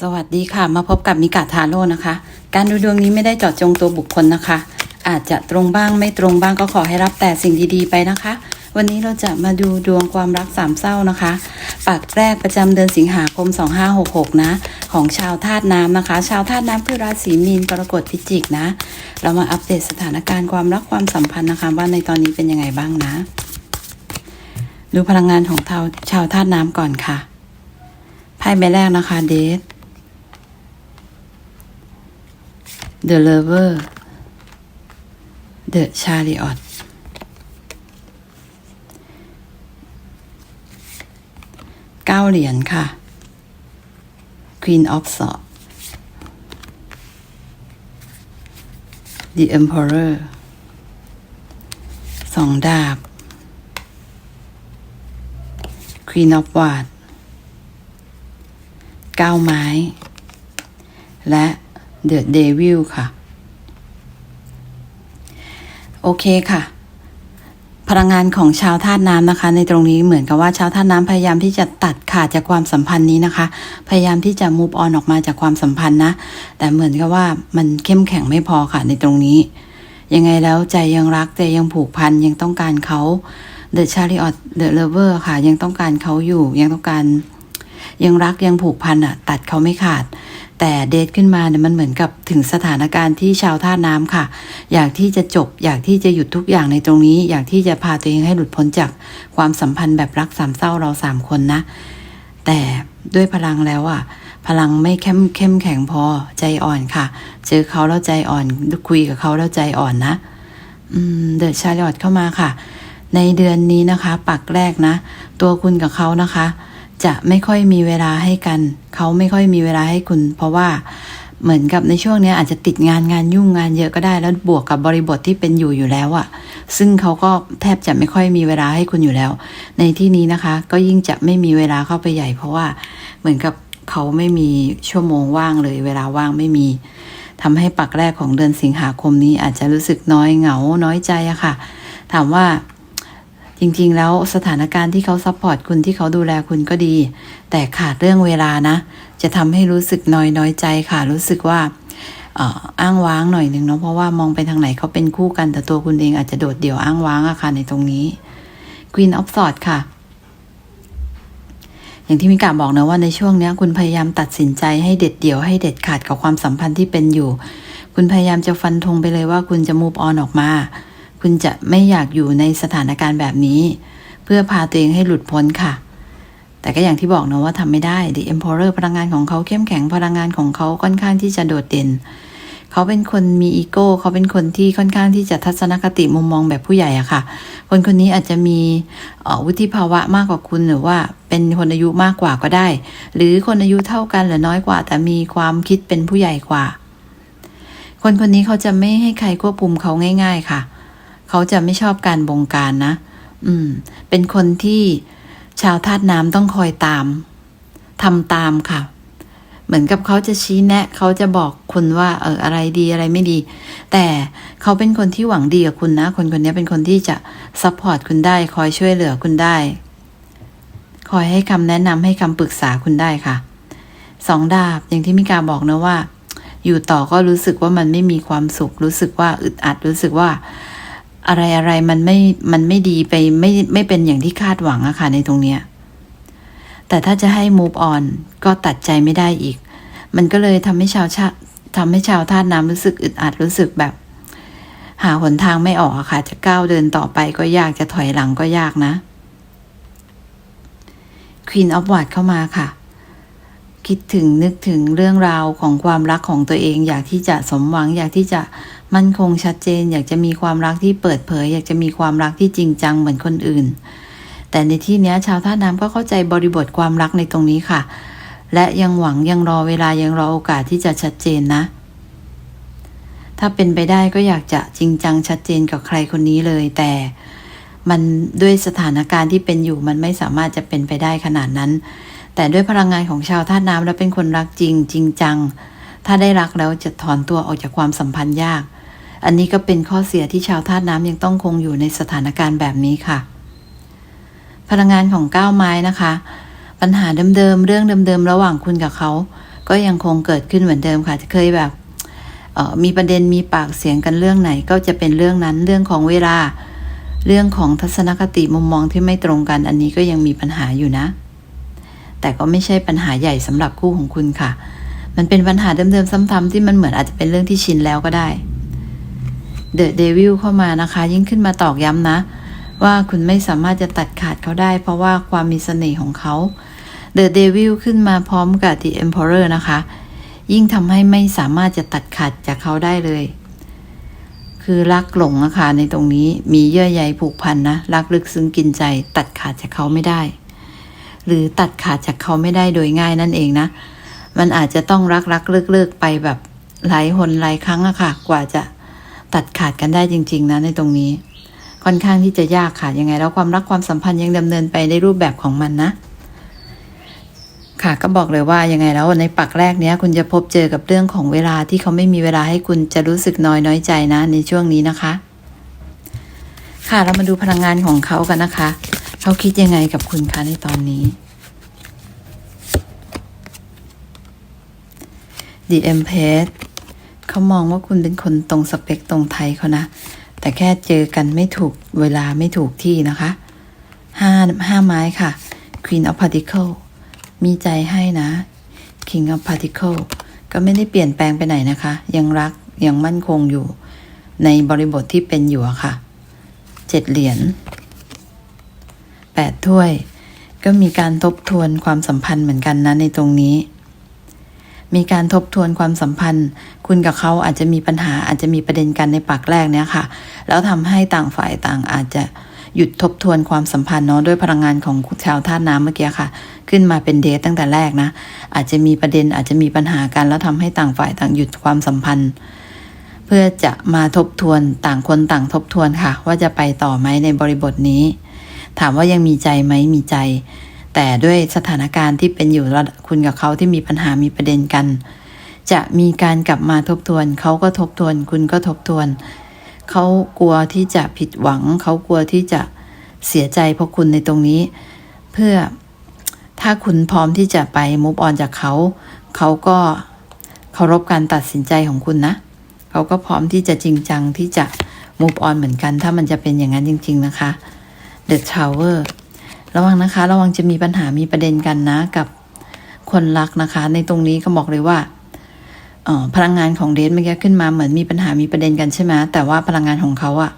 สวัสดีค่ะ มาพบกับมิกาทาโร่นะคะ การดูดวงนี้ไม่ได้เจาะจงตัวบุคคลนะคะ อาจจะตรงบ้างไม่ตรงบ้างก็ขอให้รับแต่สิ่งดีๆไปนะคะ วันนี้เราจะมาดูดวงความรักสามเศร้านะคะปักแรกประจำเดือนสิงหาคม 2566 นะ ของชาวธาตุน้ำนะคะ ชาวธาตุน้ำคือราศีมีนกรกฎพิจิกนะ เรามาอัปเดตสถานการณ์ความรักความสัมพันธ์นะคะ ว่าในตอนนี้เป็นยังไงบ้างนะ ดูพลังงานของชาวชาวธาตุน้ำก่อนค่ะไพ่ใบแรกนะคะเดท The Lover The Chariot เก้าเหรียญค่ะ Queen of Swords The Emperor สองดาบ Queen of Wands เก้าไม้ และ เดอะเดวิลค่ะ โอเคค่ะ พลังงานของชาวธาตุน้ำนะคะ ในตรงนี้เหมือนกับว่าชาวธาตุน้ำพยายามที่จะตัดขาดจากความสัมพันธ์นี้นะคะ พยายามที่จะ move on ออกมาจากความสัมพันธ์นะ แต่เหมือนกับว่ามันเข้มแข็งไม่พอค่ะ ในตรงนี้ ยังไงแล้วใจยังรักใจยังผูกพันยังต้องการเขา The Chariot The Lover ค่ะ ยังต้องการเขาอยู่ยังต้องการยังรักยังผูกพันอะตัดเขาไม่ขาด แต่เดทขึ้นมาเนี่ยมันเหมือนกับถึงสถานการณ์ที่ชาวท่าน้ำค่ะ อยากที่จะจบ อยากที่จะหยุดทุกอย่างในตรงนี้ อยากที่จะพาตัวเองให้หลุดพ้นจากความสัมพันธ์แบบรักสามเศร้าเราสามคนนะ แต่ด้วยพลังแล้วอะพลังไม่เข้มเข้มแข็งพอใจอ่อนค่ะ เจอเขาแล้วใจอ่อนคุยกับเขาแล้วใจอ่อนนะอืมเดอะชาร์ลอตเข้ามาค่ะ ในเดือนนี้นะคะ ปักแรกนะ ตัวคุณกับเขานะคะ จะไม่ค่อยมีเวลาให้กัน เขาไม่ค่อยมีเวลาให้คุณ เพราะว่าเหมือนกับในช่วงนี้อาจจะติดงานงานยุ่งงานเยอะก็ได้แล้วบวกกับบริบทที่เป็นอยู่อยู่แล้วอะซึ่งเขาก็แทบจะไม่ค่อยมีเวลาให้คุณอยู่แล้ว ในที่นี้นะคะ ก็ยิ่งจะไม่มีเวลาเข้าไปใหญ่ เพราะว่าเหมือนกับเขาไม่มีชั่วโมงว่างเลย เวลาว่างไม่มีทำให้ปักแรกของเดือนสิงหาคมนี้อาจจะรู้สึกน้อยเหงาน้อยใจอะค่ะ ถามว่า จริงๆ แล้วสถานการณ์ที่เขาซัพพอร์ตคุณที่เขาดูแลคุณก็ดี แต่ขาดเรื่องเวลานะ จะทำให้รู้สึกน้อยน้อยใจค่ะ รู้สึกว่าอ้างว้างหน่อยหนึ่งเนาะเพราะว่ามองไปทางไหนเขาเป็นคู่กันแต่ตัวคุณเองอาจจะโดดเดี่ยวอ้างว้างอะค่ะในตรงนี้ Queen of Swords ค่ะ อย่างที่มิกาบอกนะว่าในช่วงเนี้ยคุณพยายามตัดสินใจให้เด็ดเดี่ยวให้เด็ดขาดกับความสัมพันธ์ที่เป็นอยู่ คุณพยายามจะฟันธงไปเลยว่าคุณจะ move on ออกมา คุณจะไม่อยากอยู่ในสถานการณ์แบบนี้ เพื่อพาตัวเองให้หลุดพ้นค่ะ แต่ก็อย่างที่บอกนะว่าทำไม่ได้ The Emperor พลังงานของเขาเข้มแข็งพลังงานของเขาค่อนข้างที่จะโดดเด่น เขาเป็นคนมีอีโก้ เขาเป็นคนที่ค่อนข้างที่จะทัศนคติมุมมองแบบผู้ใหญ่อะค่ะ คนคนนี้อาจจะมีวุฒิภาวะมากกว่าคุณหรือว่าเป็นคนอายุมากกว่าก็ได้ หรือคนอายุเท่ากันหรือน้อยกว่า แต่มีความคิดเป็นผู้ใหญ่กว่าคนคนนี้เขาจะไม่ให้ใครควบคุมเขาง่าย ๆ ค่ะ เขาจะไม่ชอบการบงการนะ อืม เป็นคนที่ชาวธาตุน้ำต้องคอยตามทำตามค่ะ เหมือนกับเขาจะชี้แนะ เขาจะบอกคุณว่า เอออะไรดีอะไรไม่ดี แต่เขาเป็นคนที่หวังดีกับคุณนะ คนคนนี้เป็นคนที่จะซัพพอร์ตคุณได้คอยช่วยเหลือคุณได้ คอยให้คำแนะนำให้คำปรึกษาคุณได้ค่ะสองดาบอย่างที่มิกาบอกนะว่า อยู่ต่อก็รู้สึกว่ามันไม่มีความสุข รู้สึกว่าอึดอัดรู้สึกว่า อะไรอะไรมันไม่มันไม่ดีไปไม่ไม่เป็นอย่างที่คาดหวังอะค่ะในตรงเนี้ยแต่ถ้าจะให้ move on ก็ตัดใจไม่ได้อีก มันก็เลยทำให้ชาวชาทำให้ชาวธาตุน้ำรู้สึกอึดอัดรู้สึกแบบ หาหนทางไม่ออกอะค่ะ จะก้าวเดินต่อไปก็ยากจะถอยหลังก็ยากนะ Queen of w a n d เข้ามาค่ะ คิดถึงนึกถึงเรื่องราวของความรักของตัวเอง อยากที่จะสมหวัง อยากที่จะ มั่นคงชัดเจน อยากจะมีความรักที่เปิดเผย อยากจะมีความรักที่จริงจังเหมือนคนอื่น แต่ในที่นี้ชาวท่าน้ำก็เข้าใจบริบทความรักในตรงนี้ค่ะ และยังหวังยังรอเวลายังรอโอกาสที่จะชัดเจนนะ ถ้าเป็นไปได้ก็อยากจะจริงจังชัดเจนกับใครคนนี้เลย แต่มันด้วยสถานการณ์ที่เป็นอยู่มันไม่สามารถจะเป็นไปได้ขนาดนั้น แต่ด้วยพลังงานของชาวธาตุน้ำแล้วเป็นคนรักจริงจริงจัง ถ้าได้รักแล้วจะถอนตัวออกจากความสัมพันธ์ยาก อันนี้ก็เป็นข้อเสียที่ชาวธาตุน้ำยังต้องคงอยู่ในสถานการณ์แบบนี้ค่ะ พลังงานของก้าวไม้นะคะ ปัญหาเดิมๆเรื่องเดิมๆระหว่างคุณกับเขา ก็ยังคงเกิดขึ้นเหมือนเดิมค่ะจะเคยแบบออมีประเด็นมีปากเสียงกันเรื่องไหน ก็จะเป็นเรื่องนั้นเรื่องของเวลา เรื่องของทัศนคติมุมมองที่ไม่ตรงกัน อันนี้ก็ยังมีปัญหาอยู่นะ แต่ก็ไม่ใช่ปัญหาใหญ่สำหรับคู่ของคุณค่ะ มันเป็นปัญหาเดิมๆซ้ำๆที่มันเหมือนอาจจะเป็นเรื่องที่ชินแล้วก็ได้ เดอะเดวิลเข้ามานะคะ ยิ่งขึ้นมาตอกย้ำนะ ว่าคุณไม่สามารถจะตัดขาดเขาได้ เพราะว่าความมีเสน่ห์ของเขาเดอะเดวิลขึ้นมาพร้อมกับ The Emperor นะคะ ยิ่งทำให้ไม่สามารถจะตัดขาดจากเขาได้เลย คือรักหลงอะคะในตรงนี้มีเยื่อใยผูกพันนะ รักลึกซึ้งกินใจ ตัดขาดจากเขาไม่ได้ หรือตัดขาดจากเขาไม่ได้โดยง่ายนั่นเองนะ มันอาจจะต้องรักรักเลิกเลิกไปแบบหลายหนหลายครั้งอะค่ะ กว่าจะ ตัดขาดกันได้จริง ๆ นะในตรงนี้ ค่อนข้างที่จะยากค่ะยังไง แล้วความรักความสัมพันธ์ยังดำเนินไปในรูปแบบของมันนะ ค่ะก็บอกเลยว่ายังไงแล้วในปักแรกเนี้ย คุณจะพบเจอกับเรื่องของเวลาที่เขาไม่มีเวลาให้คุณจะรู้สึกน้อยน้อยใจนะ ในช่วงนี้นะคะ ค่ะเรามาดูพลังงานของเขากันนะคะ เขาคิดยังไงกับคุณคะในตอนนี้ The Empress เขามองว่าคุณเป็นคนตรงสเปคตรงไทยเขานะ แต่แค่เจอกันไม่ถูกเวลาไม่ถูกที่นะคะห้าห้าไม้ค่ะ Queen of Particle มีใจให้นะ King of Particle ก็ไม่ได้เปลี่ยนแปลงไปไหนนะคะ ยังรักยังมั่นคงอยู่ ในบริบทที่เป็นอยู่อะค่ะเจ็ดเหรียญแปดถ้วย ก็มีการทบทวนความสัมพันธ์เหมือนกันนะในตรงนี้ มีการทบทวนความสัมพันธ์ คุณกับเขาอาจจะมีปัญหาอาจจะมีประเด็นกันในปากแรกเนี่ยค่ะ แล้วทำให้ต่างฝ่ายต่างอาจจะหยุดทบทวนความสัมพันธ์เนาะด้วยพลังงานของชาวธาตุน้ำเมื่อกี้ค่ะ ขึ้นมาเป็นเดทตั้งแต่แรกนะ อาจจะมีประเด็นอาจจะมีปัญหากัน แล้วทำให้ต่างฝ่ายต่างหยุดความสัมพันธ์ เพื่อจะมาทบทวนต่างคนต่างทบทวนค่ะ ว่าจะไปต่อไหมในบริบทนี้ ถามว่ายังมีใจไหมมีใจ แต่ด้วยสถานการณ์ที่เป็นอยู่ระคุณกับเขาที่มีปัญหามีประเด็นกัน จะมีการกลับมาทบทวน เขาก็ทบทวน คุณก็ทบทวน เขากลัวที่จะผิดหวัง เขากลัวที่จะเสียใจเพราะคุณในตรงนี้ เพื่อถ้าคุณพร้อมที่จะไปมุฟออนจากเขา เขาก็เคารพการตัดสินใจของคุณนะ เขาก็พร้อมที่จะจริงจังที่จะ move on เหมือนกัน ถ้ามันจะเป็นอย่างนั้นจริง ๆนะคะ The Tower ระวังนะคะ ระวังจะมีปัญหามีประเด็นกันนะกับคนรักนะคะ ในตรงนี้ก็บอกเลยว่าออพลังงานของเดทเมื่อกี้ขึ้นมาเหมือนมีปัญหามีประเด็นกันใช่ไหมแต่ว่าพลังงานของเขาอะ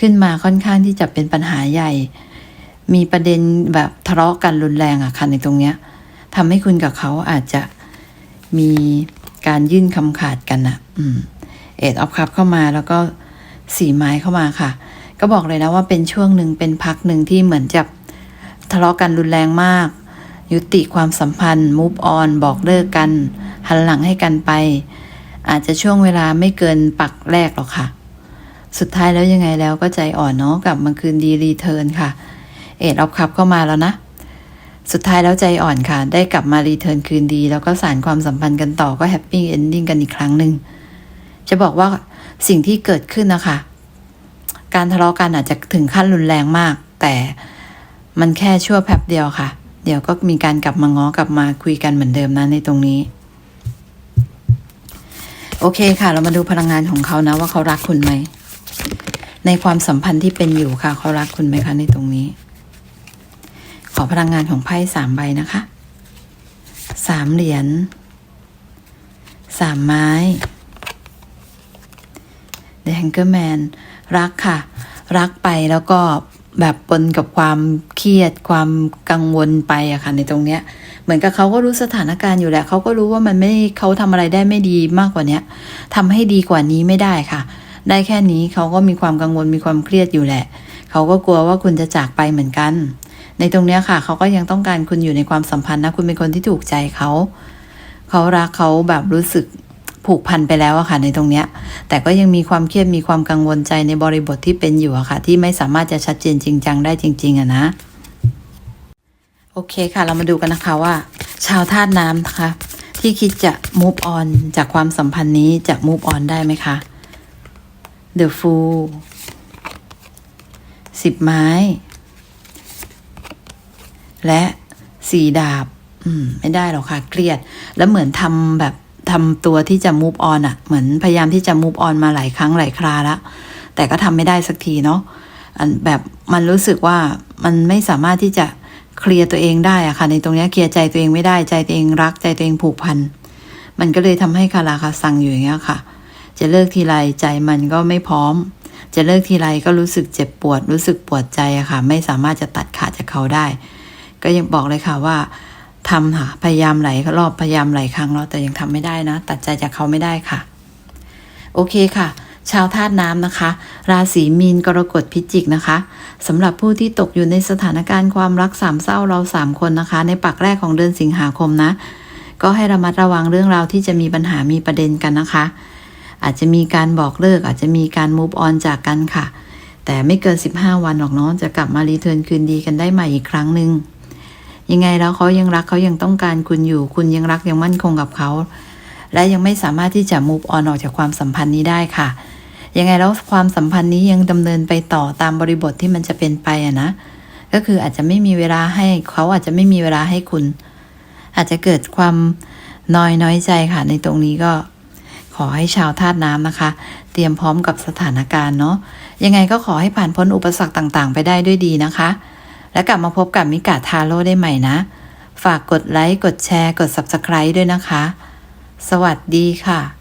ขึ้นมาค่อนข้างที่จะเป็นปัญหาใหญ่ มีประเด็นแบบทะเลาะกันรุนแรงอะค่ะในตรงเนี้ยทำให้คุณกับเขาอาจจะมีการยื่นคำขาดกันอะเอ็ดออฟคัพเข้ามาแล้วก็สีไม้เข้ามาค่ะ ก็บอกเลยนะว่าเป็นช่วงหนึ่งเป็นพักหนึ่งที่เหมือนจะ ทะเลาะกันรุนแรงมาก ยุติความสัมพันธ์ move on บอกเลิกกัน หันหลังให้กันไป อาจจะช่วงเวลาไม่เกินปักแรกหรอกค่ะ สุดท้ายแล้วยังไงแล้วก็ใจอ่อนเนาะกลับมาคืนดีรีเทิร์นค่ะ เอ็ดออฟคัพเข้ามาแล้วนะ สุดท้ายแล้วใจอ่อนค่ะ ได้กลับมารีเทิร์นคืนดี แล้วก็สานความสัมพันธ์กันต่อก็แฮปปี้เอนดิ้งกันอีกครั้งหนึ่งจะบอกว่าสิ่งที่เกิดขึ้นนะคะ การทะเลาะกันอาจจะถึงขั้นรุนแรงมาก แต่ มันแค่ชั่วแป๊บเดียวค่ะ เดี๋ยวก็มีการกลับมาง้อกลับมาคุยกันเหมือนเดิมนะในตรงนี้ โอเคค่ะ เรามาดูพลังงานของเขานะว่าเขารักคุณไหม ในความสัมพันธ์ที่เป็นอยู่ค่ะ เขารักคุณไหมคะในตรงนี้ ขอพลังงานของไพ่สามใบนะคะสามเหรียญสามไม้ The Hanger Man รักค่ะ รักไปแล้วก็แบบปนกับความ รียดความกังวลไปอะค่ะในตรงเนี้ย เหมือนกับเขาก็รู้สถานการณ์อยู่แหละเขาก็รู้ว่ามันไม่เขาทำอะไรได้ไม่ดีมากกว่าเนี้ยทำให้ดีกว่านี้ไม่ได้ค่ะ ได้แค่นี้เขาก็มีความกังวลมีความเครียดอยู่แหละเขาก็กลัวว่าคุณจะจากไปเหมือนกัน ในตรงเนี้ยค่ะเขาก็ยังต้องการคุณอยู่ในความสัมพันธ์นะคุณเป็นคนที่ถูกใจเขาเขารักเขาแบบรู้สึกผูกพันไปแล้วอะค่ะในตรงเนี้ย แต่ก็ยังมีความเครียดมีความกังวลใจในบริบทที่เป็นอยู่อะค่ะ ที่ไม่สามารถจะชัดเจนจริงจังได้จริง ๆอะนะ โอเคค่ะ เรามาดูกันนะคะว่า ชาวธาตุน้ำนะคะ ที่คิดจะ move on จากความสัมพันธ์นี้จะ move on ได้ไหมคะ The Fool สิบไม้ และสี่ดาบ อืม ไม่ได้หรอกค่ะ เครียด แล้วเหมือนทำแบบทำตัวที่จะ move on อะเหมือนพยายามที่จะ move on มาหลายครั้งหลายคราล้วแต่ก็ทำไม่ได้สักทีเนาะอันแบบมันรู้สึกว่ามันไม่สามารถที่จะ เคลียร์ตัวเองได้อะค่ะ ในตรงนี้เคลียร์ใจตัวเองไม่ได้ใจตัวเองรักใจตัวเองผูกพัน มันก็เลยทำให้คาราคาซังอยู่อย่างเงี้ยค่ะ จะเลิกทีไรใจมันก็ไม่พร้อม จะเลิกทีไรก็รู้สึกเจ็บปวด รู้สึกปวดใจอะค่ะ ไม่สามารถจะตัดขาดจากเขาได้ ก็ยังบอกเลยค่ะว่าทำค่ะพยายามหลายรอบพยายามหลายครั้งแล้วแต่ยังทำไม่ได้นะ ตัดใจจากเขาไม่ได้ค่ะ โอเคค่ะ ชาวธาตุน้ำนะคะ ราศีมีนกรกฎพิจิกนะคะสำหรับผู้ที่ตกอยู่ในสถานการณ์ความรักสามเศร้าเราสามคนนะคะ ในปักแรกของเดือนสิงหาคมนะ ก็ให้ระมัดระวังเรื่องราวที่จะมีปัญหามีประเด็นกันนะคะ อาจจะมีการบอกเลิกอาจจะมีการ move on จากกันค่ะ แต่ไม่เกิน 15 วันหรอกเนาะจะกลับมารีเทิร์นคืนดีกันได้ใหม่อีกครั้งหนึ่งยังไงแล้วเขายังรักเขายังต้องการคุณอยู่ คุณยังรักยังมั่นคงกับเขาและยังไม่สามารถที่จะ move on ออกจากความสัมพันธ์นี้ได้ค่ะ ยังไงแล้วความสัมพันธ์นี้ยังดำเนินไปต่อตามบริบทที่มันจะเป็นไปอะนะ ก็คืออาจจะไม่มีเวลาให้เขาอาจจะไม่มีเวลาให้คุณ อาจจะเกิดความน้อยน้อยใจค่ะ ในตรงนี้ก็ขอให้ชาวธาตุน้ำนะคะ เตรียมพร้อมกับสถานการณ์เนาะยังไงก็ขอให้ผ่านพ้นอุปสรรคต่างๆ ไปได้ด้วยดีนะคะ และกลับมาพบกับมิกาทาโร่ได้ใหม่นะ ฝากกดไลค์ กดแชร์ กด Subscribe ด้วยนะคะ สวัสดีค่ะ